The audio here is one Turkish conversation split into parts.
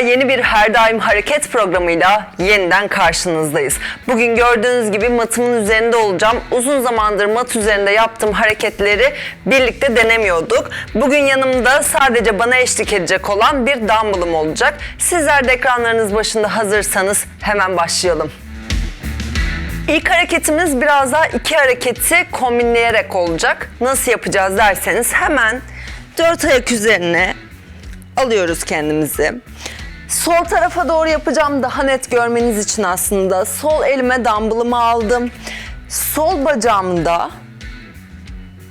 Yeni bir Her Daim Hareket programıyla yeniden karşınızdayız. Bugün gördüğünüz gibi matımın üzerinde olacağım. Uzun zamandır mat üzerinde yaptığım hareketleri birlikte denemiyorduk. Bugün yanımda sadece bana eşlik edecek olan bir dumbbellım olacak. Sizler de ekranlarınız başında hazırsanız hemen başlayalım. İlk hareketimiz biraz daha iki hareketi kombinleyerek olacak. Nasıl yapacağız derseniz hemen dört ayak üzerine alıyoruz kendimizi. Sol tarafa doğru yapacağım daha net görmeniz için aslında. Sol elime dumbbellımı aldım. Sol bacağımda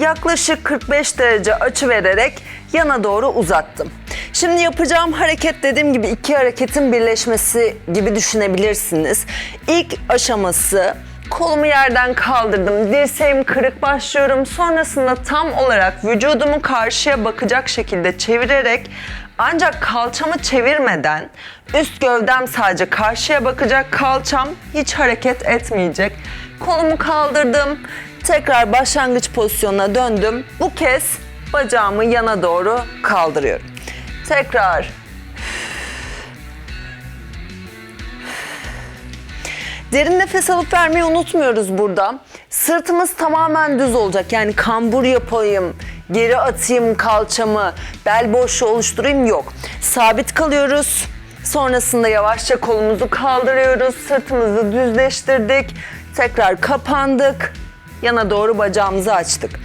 yaklaşık 45 derece açı vererek yana doğru uzattım. Şimdi yapacağım hareket dediğim gibi iki hareketin birleşmesi gibi düşünebilirsiniz. İlk aşaması kolumu yerden kaldırdım. Dirseğim kırık başlıyorum. Sonrasında tam olarak vücudumu karşıya bakacak şekilde çevirerek ancak kalçamı çevirmeden üst gövdem sadece karşıya bakacak. Kalçam hiç hareket etmeyecek. Kolumu kaldırdım. Tekrar başlangıç pozisyonuna döndüm. Bu kez bacağımı yana doğru kaldırıyorum. Tekrar. Derin nefes alıp vermeyi unutmuyoruz burada. Sırtımız tamamen düz olacak. Yani kambur yapayım, geri atayım kalçamı, bel boşluğu oluşturayım yok. Sabit kalıyoruz. Sonrasında yavaşça kolumuzu kaldırıyoruz. Sırtımızı düzleştirdik. Tekrar kapandık. Yana doğru bacağımızı açtık.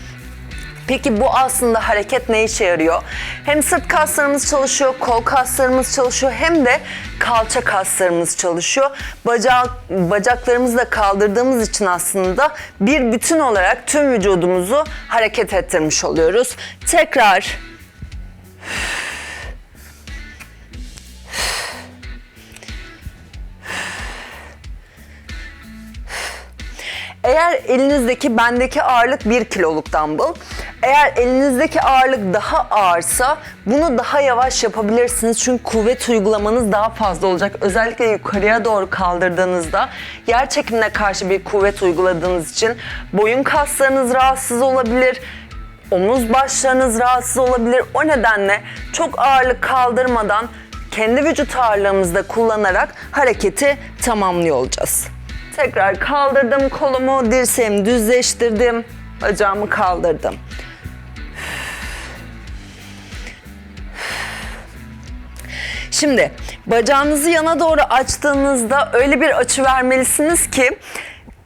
Peki bu aslında hareket ne işe yarıyor? Hem sırt kaslarımız çalışıyor, kol kaslarımız çalışıyor hem de kalça kaslarımız çalışıyor. Bacak, bacaklarımızı da kaldırdığımız için aslında bir bütün olarak tüm vücudumuzu hareket ettirmiş oluyoruz. Tekrar Eğer elinizdeki bendeki ağırlık 1 kiloluk dumbbell. Eğer elinizdeki ağırlık daha ağırsa bunu daha yavaş yapabilirsiniz. Çünkü kuvvet uygulamanız daha fazla olacak. Özellikle yukarıya doğru kaldırdığınızda yer çekimine karşı bir kuvvet uyguladığınız için boyun kaslarınız rahatsız olabilir. Omuz başlarınız rahatsız olabilir. O nedenle çok ağırlık kaldırmadan kendi vücut ağırlığımızda kullanarak hareketi tamamlıyor olacağız. Tekrar kaldırdım kolumu, dirseğimi düzleştirdim, bacağımı kaldırdım. Şimdi bacağınızı yana doğru açtığınızda öyle bir açı vermelisiniz ki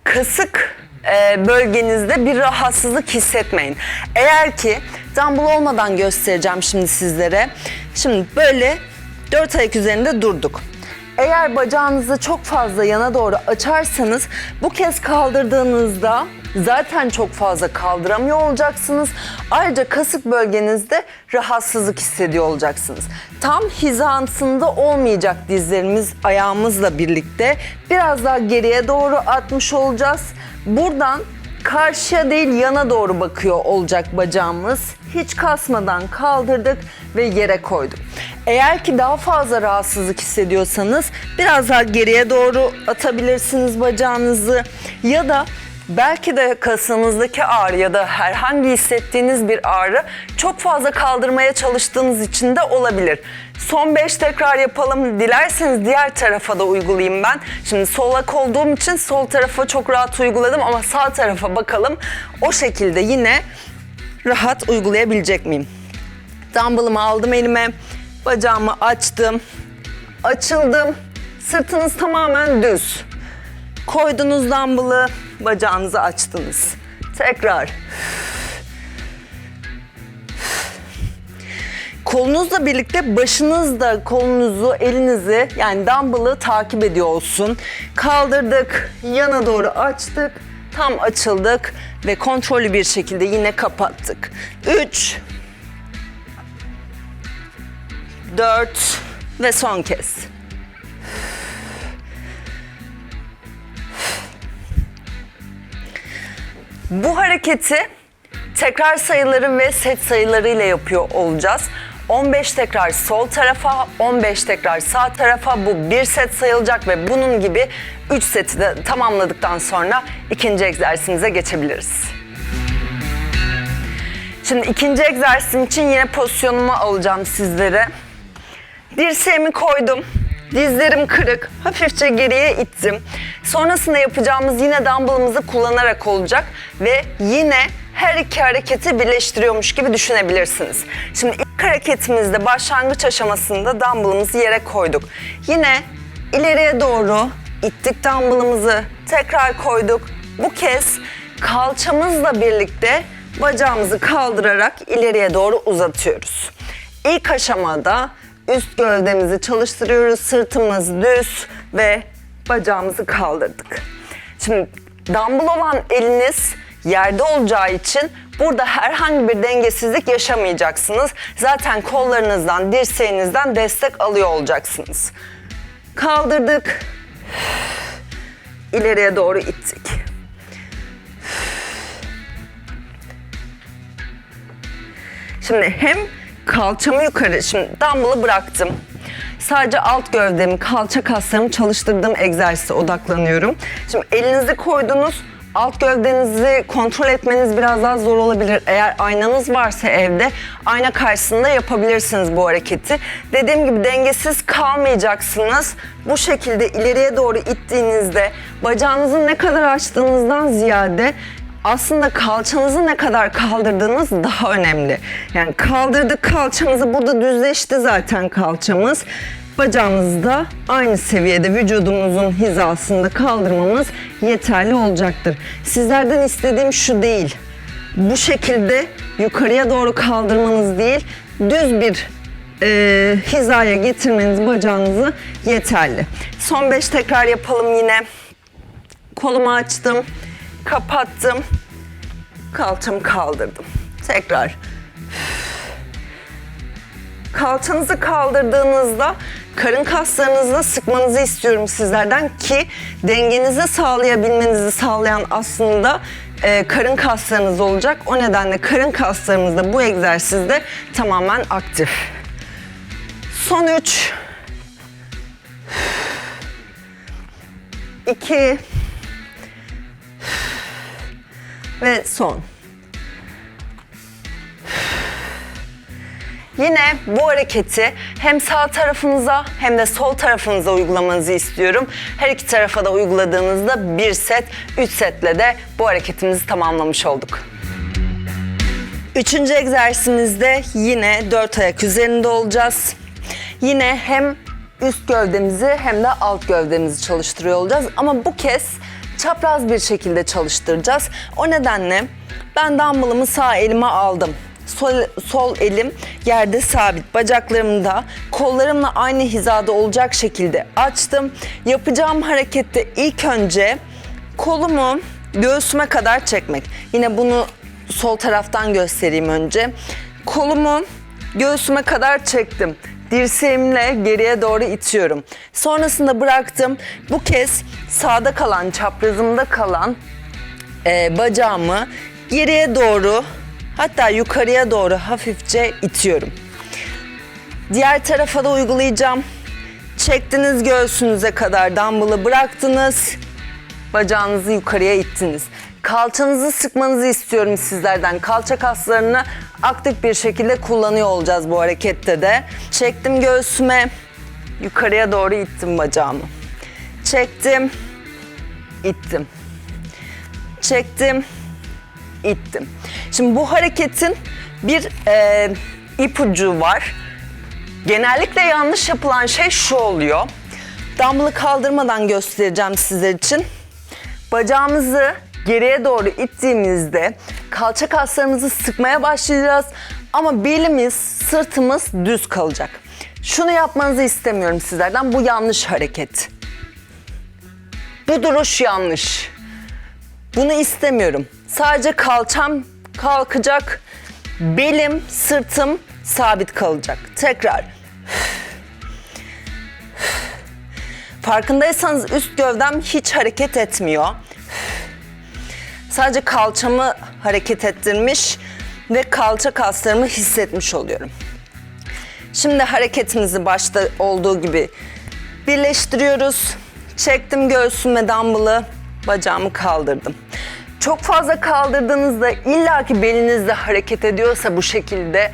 kasık e, bölgenizde bir rahatsızlık hissetmeyin. Eğer ki dumbbell olmadan göstereceğim şimdi sizlere. Şimdi böyle dört ayak üzerinde durduk. Eğer bacağınızı çok fazla yana doğru açarsanız bu kez kaldırdığınızda zaten çok fazla kaldıramıyor olacaksınız. Ayrıca kasık bölgenizde rahatsızlık hissediyor olacaksınız. Tam hizasında olmayacak dizlerimiz ayağımızla birlikte biraz daha geriye doğru atmış olacağız. Buradan karşıya değil yana doğru bakıyor olacak bacağımız. Hiç kasmadan kaldırdık ve yere koyduk. Eğer ki daha fazla rahatsızlık hissediyorsanız biraz daha geriye doğru atabilirsiniz bacağınızı ya da belki de kasınızdaki ağrı ya da herhangi hissettiğiniz bir ağrı çok fazla kaldırmaya çalıştığınız için de olabilir. Son 5 tekrar yapalım. Dilerseniz diğer tarafa da uygulayayım ben. Şimdi solak olduğum için sol tarafa çok rahat uyguladım ama sağ tarafa bakalım. O şekilde yine rahat uygulayabilecek miyim? Dumbbellımı aldım elime. Bacağımı açtım. Açıldım. Sırtınız tamamen düz. Koydunuz dumbbell'ı, bacağınızı açtınız. Tekrar. Kolunuzla birlikte başınız da kolunuzu, elinizi yani dumbbell'ı takip ediyor olsun. Kaldırdık, yana doğru açtık, tam açıldık ve kontrollü bir şekilde yine kapattık. 3 4 ve son kez. Bu hareketi tekrar sayıları ve set sayıları ile yapıyor olacağız. 15 tekrar sol tarafa, 15 tekrar sağ tarafa bu bir set sayılacak ve bunun gibi 3 seti de tamamladıktan sonra ikinci egzersizimize geçebiliriz. Şimdi ikinci egzersizim için yine pozisyonumu alacağım sizlere. Dirseğimi koydum. Dizlerim kırık. Hafifçe geriye ittim. Sonrasında yapacağımız yine dumbbellımızı kullanarak olacak ve yine her iki hareketi birleştiriyormuş gibi düşünebilirsiniz. Şimdi ilk hareketimizde başlangıç aşamasında dumbbellımızı yere koyduk. Yine ileriye doğru ittik dumbbellımızı tekrar koyduk. Bu kez kalçamızla birlikte bacağımızı kaldırarak ileriye doğru uzatıyoruz. İlk aşamada üst gövdemizi çalıştırıyoruz. Sırtımız düz ve bacağımızı kaldırdık. Şimdi dumbbell olan eliniz yerde olacağı için burada herhangi bir dengesizlik yaşamayacaksınız. Zaten kollarınızdan, dirseğinizden destek alıyor olacaksınız. Kaldırdık. İleriye doğru ittik. Şimdi hem kalçamı yukarı, şimdi dumbbell'ı bıraktım. Sadece alt gövdemi, kalça kaslarımı çalıştırdığım egzersize odaklanıyorum. Şimdi elinizi koydunuz, alt gövdenizi kontrol etmeniz biraz daha zor olabilir. Eğer aynanız varsa evde, ayna karşısında yapabilirsiniz bu hareketi. Dediğim gibi dengesiz kalmayacaksınız. Bu şekilde ileriye doğru ittiğinizde bacağınızı ne kadar açtığınızdan ziyade aslında kalçanızı ne kadar kaldırdığınız daha önemli. Yani kaldırdık kalçamızı burada düzleşti zaten kalçamız. Bacağımızı da aynı seviyede vücudumuzun hizasında kaldırmamız yeterli olacaktır. Sizlerden istediğim şu değil. Bu şekilde yukarıya doğru kaldırmanız değil, düz bir e, hizaya getirmeniz bacağınızı yeterli. Son 5 tekrar yapalım yine. Kolumu açtım, kapattım, kalçamı kaldırdım. Tekrar. Kalçanızı kaldırdığınızda karın kaslarınızı sıkmanızı istiyorum sizlerden ki dengenizi sağlayabilmenizi sağlayan aslında e, karın kaslarınız olacak. O nedenle karın kaslarımız da bu egzersizde tamamen aktif. Son 3 2 ve son. Yine bu hareketi hem sağ tarafınıza hem de sol tarafınıza uygulamanızı istiyorum. Her iki tarafa da uyguladığınızda bir set, üç setle de bu hareketimizi tamamlamış olduk. Üçüncü egzersizimizde yine dört ayak üzerinde olacağız. Yine hem üst gövdemizi hem de alt gövdemizi çalıştırıyor olacağız. Ama bu kez çapraz bir şekilde çalıştıracağız. O nedenle ben dumbbellımı sağ elime aldım. Sol, sol elim yerde sabit. Bacaklarımı da kollarımla aynı hizada olacak şekilde açtım. Yapacağım harekette ilk önce kolumu göğsüme kadar çekmek. Yine bunu sol taraftan göstereyim önce. Kolumu göğsüme kadar çektim. Dirseğimle geriye doğru itiyorum. Sonrasında bıraktım. Bu kez sağda kalan, çaprazımda kalan e, bacağımı geriye doğru hatta yukarıya doğru hafifçe itiyorum. Diğer tarafa da uygulayacağım. Çektiniz göğsünüze kadar dumbbell'ı bıraktınız. Bacağınızı yukarıya ittiniz. Kalçanızı sıkmanızı istiyorum sizlerden. Kalça kaslarını aktif bir şekilde kullanıyor olacağız bu harekette de. Çektim göğsüme, yukarıya doğru ittim bacağımı. Çektim, ittim. Çektim, ittim. Şimdi bu hareketin bir e, ipucu var. Genellikle yanlış yapılan şey şu oluyor. Dumbbell'ı kaldırmadan göstereceğim sizler için. Bacağımızı geriye doğru ittiğimizde kalça kaslarımızı sıkmaya başlayacağız. Ama belimiz, sırtımız düz kalacak. Şunu yapmanızı istemiyorum sizlerden. Bu yanlış hareket. Bu duruş yanlış. Bunu istemiyorum. Sadece kalçam kalkacak. Belim, sırtım sabit kalacak. Tekrar. Farkındaysanız üst gövdem hiç hareket etmiyor. Sadece kalçamı hareket ettirmiş ve kalça kaslarımı hissetmiş oluyorum. Şimdi hareketimizi başta olduğu gibi birleştiriyoruz. Çektim göğsüme dumbbell'ı, bacağımı kaldırdım. Çok fazla kaldırdığınızda illaki belinizde hareket ediyorsa bu şekilde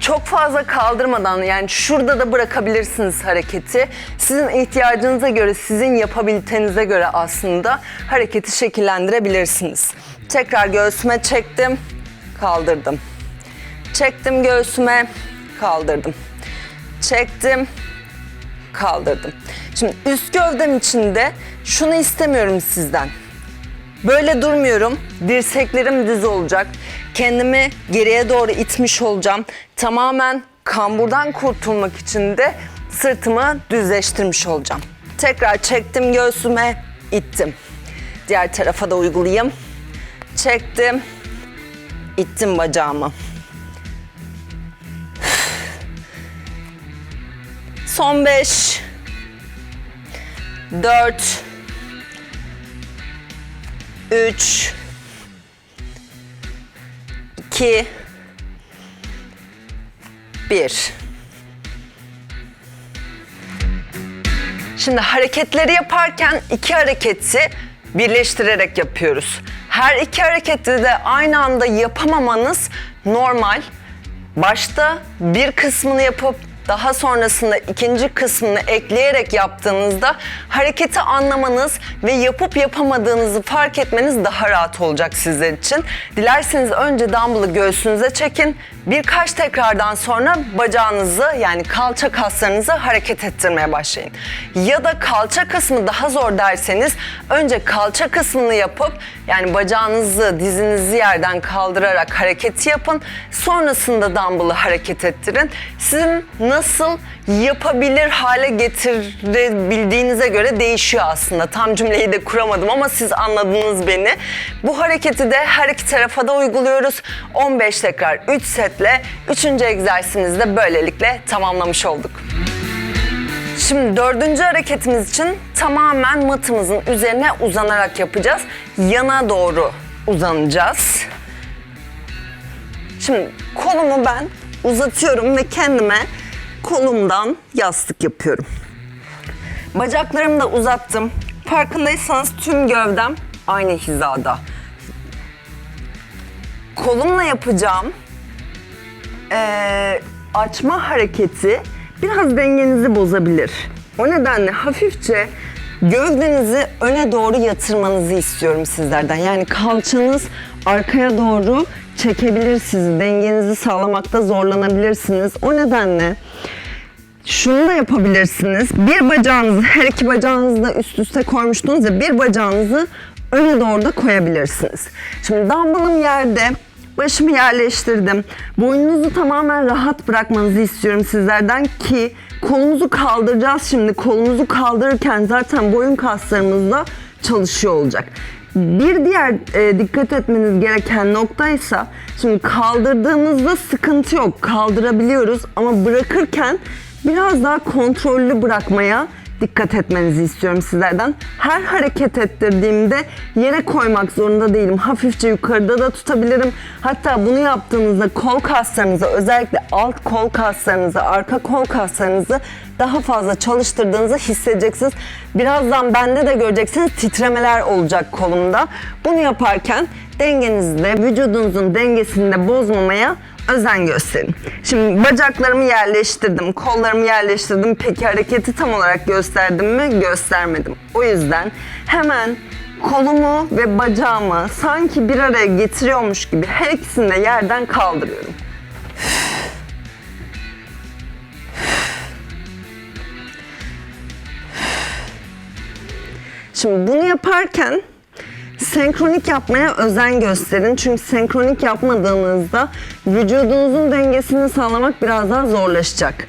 çok fazla kaldırmadan yani şurada da bırakabilirsiniz hareketi. Sizin ihtiyacınıza göre, sizin yapabilitenize göre aslında hareketi şekillendirebilirsiniz. Tekrar göğsüme çektim, kaldırdım. Çektim göğsüme, kaldırdım. Çektim, kaldırdım. Şimdi üst gövdem içinde şunu istemiyorum sizden. Böyle durmuyorum. Dirseklerim düz olacak. Kendimi geriye doğru itmiş olacağım. Tamamen kamburdan kurtulmak için de sırtımı düzleştirmiş olacağım. Tekrar çektim göğsüme, ittim. Diğer tarafa da uygulayayım. Çektim, ittim bacağımı. Son beş, dört, üç, iki, bir. Şimdi hareketleri yaparken iki hareketi birleştirerek yapıyoruz. Her iki hareketi de aynı anda yapamamanız normal. Başta bir kısmını yapıp daha sonrasında ikinci kısmını ekleyerek yaptığınızda hareketi anlamanız ve yapıp yapamadığınızı fark etmeniz daha rahat olacak sizler için. Dilerseniz önce dumbbell'ı göğsünüze çekin. Birkaç tekrardan sonra bacağınızı yani kalça kaslarınızı hareket ettirmeye başlayın. Ya da kalça kısmı daha zor derseniz önce kalça kısmını yapıp yani bacağınızı dizinizi yerden kaldırarak hareketi yapın. Sonrasında dumbbell'ı hareket ettirin. Sizin nasıl yapabilir hale getirebildiğinize göre değişiyor aslında. Tam cümleyi de kuramadım ama siz anladınız beni. Bu hareketi de her iki tarafa da uyguluyoruz. 15 tekrar 3 setle 3. egzersizimizi de böylelikle tamamlamış olduk. Şimdi dördüncü hareketimiz için tamamen matımızın üzerine uzanarak yapacağız. Yana doğru uzanacağız. Şimdi kolumu ben uzatıyorum ve kendime kolumdan yastık yapıyorum. Bacaklarımı da uzattım. Farkındaysanız tüm gövdem aynı hizada. Kolumla yapacağım eee, açma hareketi biraz dengenizi bozabilir. O nedenle hafifçe gövdenizi öne doğru yatırmanızı istiyorum sizlerden. Yani kalçanız arkaya doğru çekebilir sizi. Dengenizi sağlamakta zorlanabilirsiniz. O nedenle şunu da yapabilirsiniz. Bir bacağınızı, her iki bacağınızı da üst üste koymuştunuz ya bir bacağınızı öne doğru da koyabilirsiniz. Şimdi dumbbellım yerde, başımı yerleştirdim. Boynunuzu tamamen rahat bırakmanızı istiyorum sizlerden ki kolumuzu kaldıracağız şimdi. Kolumuzu kaldırırken zaten boyun kaslarımız da çalışıyor olacak. Bir diğer e, dikkat etmeniz gereken noktaysa şimdi kaldırdığımızda sıkıntı yok. Kaldırabiliyoruz ama bırakırken biraz daha kontrollü bırakmaya dikkat etmenizi istiyorum sizlerden. Her hareket ettirdiğimde yere koymak zorunda değilim. Hafifçe yukarıda da tutabilirim. Hatta bunu yaptığınızda kol kaslarınızı özellikle alt kol kaslarınızı, arka kol kaslarınızı daha fazla çalıştırdığınızı hissedeceksiniz. Birazdan bende de göreceksiniz titremeler olacak kolumda. Bunu yaparken dengenizde, vücudunuzun dengesini de bozmamaya özen gösterin. Şimdi bacaklarımı yerleştirdim, kollarımı yerleştirdim. Peki hareketi tam olarak gösterdim mi? Göstermedim. O yüzden hemen kolumu ve bacağımı sanki bir araya getiriyormuş gibi her ikisini de yerden kaldırıyorum. Şimdi bunu yaparken senkronik yapmaya özen gösterin. Çünkü senkronik yapmadığınızda vücudunuzun dengesini sağlamak biraz daha zorlaşacak.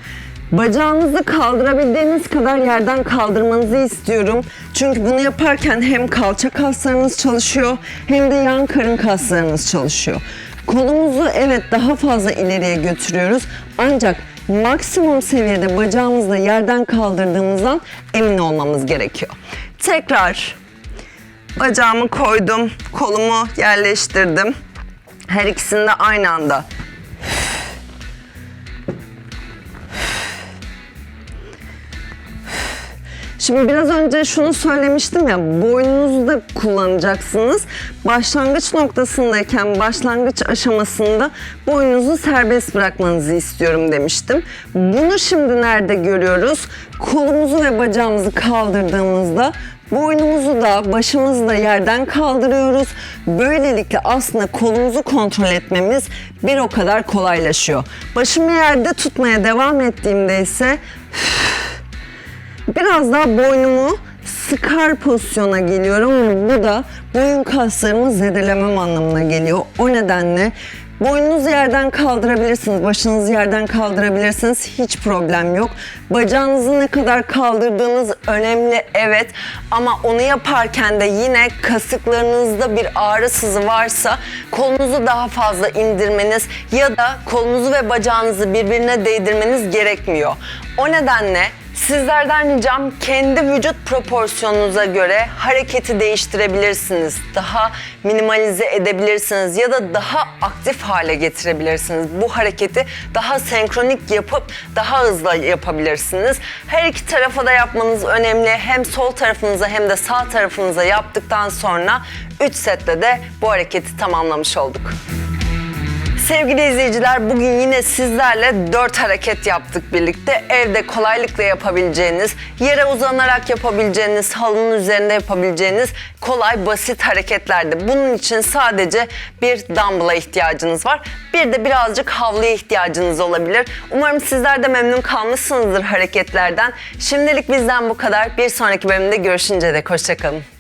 Bacağınızı kaldırabildiğiniz kadar yerden kaldırmanızı istiyorum. Çünkü bunu yaparken hem kalça kaslarınız çalışıyor hem de yan karın kaslarınız çalışıyor. Kolumuzu evet daha fazla ileriye götürüyoruz. Ancak maksimum seviyede bacağımızla yerden kaldırdığımızdan emin olmamız gerekiyor. Tekrar Bacağımı koydum, kolumu yerleştirdim. Her ikisini de aynı anda. Şimdi biraz önce şunu söylemiştim ya boynunuzu da kullanacaksınız. Başlangıç noktasındayken başlangıç aşamasında boynunuzu serbest bırakmanızı istiyorum demiştim. Bunu şimdi nerede görüyoruz? Kolumuzu ve bacağımızı kaldırdığımızda Boynumuzu da başımızı da yerden kaldırıyoruz. Böylelikle aslında kolumuzu kontrol etmemiz bir o kadar kolaylaşıyor. Başımı yerde tutmaya devam ettiğimde ise biraz daha boynumu sıkar pozisyona geliyorum. Bu da boyun kaslarımı zedelemem anlamına geliyor. O nedenle boynunuzu yerden kaldırabilirsiniz, başınızı yerden kaldırabilirsiniz. Hiç problem yok. Bacağınızı ne kadar kaldırdığınız önemli evet ama onu yaparken de yine kasıklarınızda bir ağrı sızı varsa kolunuzu daha fazla indirmeniz ya da kolunuzu ve bacağınızı birbirine değdirmeniz gerekmiyor. O nedenle Sizlerden ricam kendi vücut proporsiyonunuza göre hareketi değiştirebilirsiniz. Daha minimalize edebilirsiniz ya da daha aktif hale getirebilirsiniz. Bu hareketi daha senkronik yapıp daha hızlı yapabilirsiniz. Her iki tarafa da yapmanız önemli. Hem sol tarafınıza hem de sağ tarafınıza yaptıktan sonra 3 sette de bu hareketi tamamlamış olduk. Sevgili izleyiciler bugün yine sizlerle 4 hareket yaptık birlikte. Evde kolaylıkla yapabileceğiniz, yere uzanarak yapabileceğiniz, halının üzerinde yapabileceğiniz kolay basit hareketlerdi. Bunun için sadece bir dumbbell'a ihtiyacınız var. Bir de birazcık havluya ihtiyacınız olabilir. Umarım sizler de memnun kalmışsınızdır hareketlerden. Şimdilik bizden bu kadar. Bir sonraki bölümde görüşünce dek hoşçakalın.